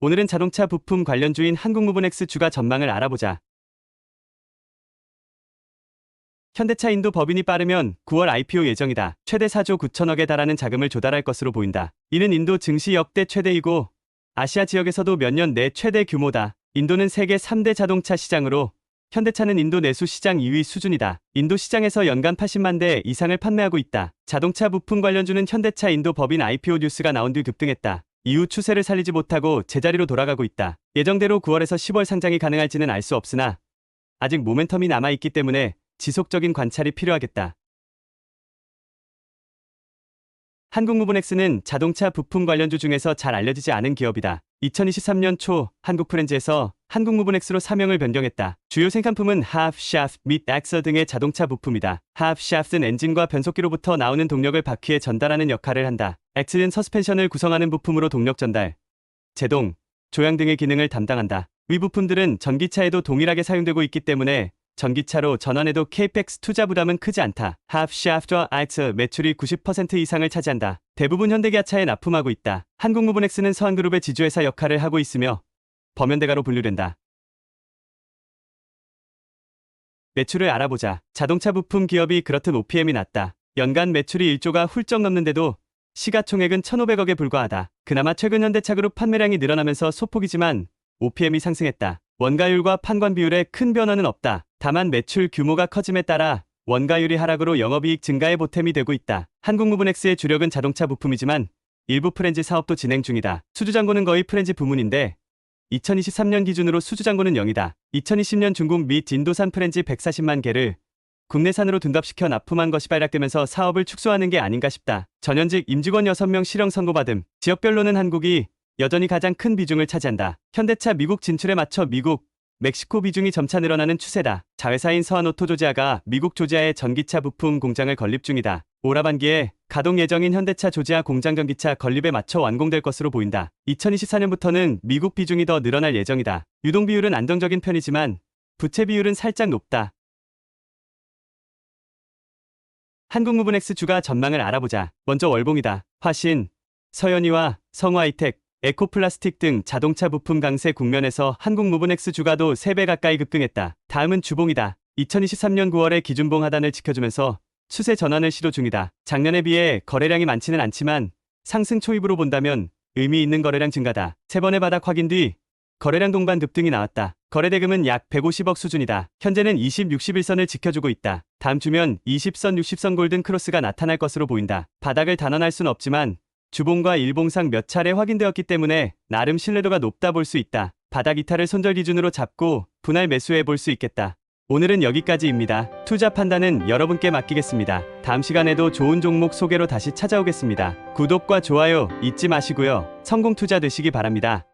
오늘은 자동차 부품 관련주인 한국무브넥스 주가 전망을 알아보자. 현대차 인도 법인이 빠르면 9월 IPO 예정이다. 최대 4조 9천억에 달하는 자금을 조달할 것으로 보인다. 이는 인도 증시 역대 최대이고 아시아 지역에서도 몇 년 내 최대 규모다. 인도는 세계 3대 자동차 시장으로 현대차는 인도 내수 시장 2위 수준이다. 인도 시장에서 연간 80만 대 이상을 판매하고 있다. 자동차 부품 관련주는 현대차 인도 법인 IPO 뉴스가 나온 뒤 급등했다. 이후 추세를 살리지 못하고 제자리로 돌아가고 있다. 예정대로 9월에서 10월 상장이 가능할지는 알 수 없으나 아직 모멘텀이 남아있기 때문에 지속적인 관찰이 필요하겠다. 한국무브넥스는 자동차 부품 관련주 중에서 잘 알려지지 않은 기업이다. 2023년 초 한국 프렌즈에서 한국무브넥스로 사명을 변경했다. 주요 생산품은 하프, 샤프트 및 엑서 등의 자동차 부품이다. 하프, 샤프트는 엔진과 변속기로부터 나오는 동력을 바퀴에 전달하는 역할을 한다. 엑스는 서스펜션을 구성하는 부품으로 동력 전달, 제동, 조향 등의 기능을 담당한다. 위 부품들은 전기차에도 동일하게 사용되고 있기 때문에 전기차로 전환해도 KPX 투자 부담은 크지 않다. 하프 샤프트와 아이츠 매출이 90% 이상을 차지한다. 대부분 현대기아차에 납품하고 있다. 한국무브넥스는 서한그룹의 지주회사 역할을 하고 있으며 범연대가로 분류된다. 매출을 알아보자. 자동차 부품 기업이 그렇듯 OPM이 낮다. 연간 매출이 1조가 훌쩍 넘는데도 시가총액은 1,500억에 불과하다. 그나마 최근 현대차그룹 판매량이 늘어나면서 소폭이지만 OPM이 상승했다. 원가율과 판관 비율에 큰 변화는 없다. 다만 매출 규모가 커짐에 따라 원가율이 하락으로 영업이익 증가에 보탬이 되고 있다. 한국무브넥스의 주력은 자동차 부품이지만 일부 프렌즈 사업도 진행 중이다. 수주잔고는 거의 프렌즈 부문인데 2023년 기준으로 수주잔고는 0이다. 2020년 중국 및 인도산 프렌즈 140만 개를 국내산으로 둔갑시켜 납품한 것이 발각되면서 사업을 축소하는 게 아닌가 싶다. 전현직 임직원 6명 실형 선고받음. 지역별로는 한국이 여전히 가장 큰 비중을 차지한다. 현대차 미국 진출에 맞춰 미국, 멕시코 비중이 점차 늘어나는 추세다. 자회사인 서한오토 조지아가 미국 조지아에 전기차 부품 공장을 건립 중이다. 올 하반기에 가동 예정인 현대차 조지아 공장 전기차 건립에 맞춰 완공될 것으로 보인다. 2024년부터는 미국 비중이 더 늘어날 예정이다. 유동 비율은 안정적인 편이지만 부채 비율은 살짝 높다. 한국무브넥스 주가 전망을 알아보자. 먼저 월봉이다. 화신, 서현이와 성화이텍, 에코플라스틱 등 자동차 부품 강세 국면에서 한국무브넥스 주가도 3배 가까이 급등했다. 다음은 주봉이다. 2023년 9월에 기준봉 하단을 지켜주면서 추세 전환을 시도 중이다. 작년에 비해 거래량이 많지는 않지만 상승 초입으로 본다면 의미 있는 거래량 증가다. 세 번의 바닥 확인 뒤 거래량 동반 급등이 나왔다. 거래 대금은 약 150억 수준이다. 현재는 20, 61선을 지켜주고 있다. 다음 주면 20선, 60선 골든 크로스가 나타날 것으로 보인다. 바닥을 단언할 순 없지만 주봉과 일봉상 몇 차례 확인되었기 때문에 나름 신뢰도가 높다 볼 수 있다. 바닥 이탈을 손절 기준으로 잡고 분할 매수해 볼 수 있겠다. 오늘은 여기까지입니다. 투자 판단은 여러분께 맡기겠습니다. 다음 시간에도 좋은 종목 소개로 다시 찾아오겠습니다. 구독과 좋아요 잊지 마시고요. 성공 투자 되시기 바랍니다.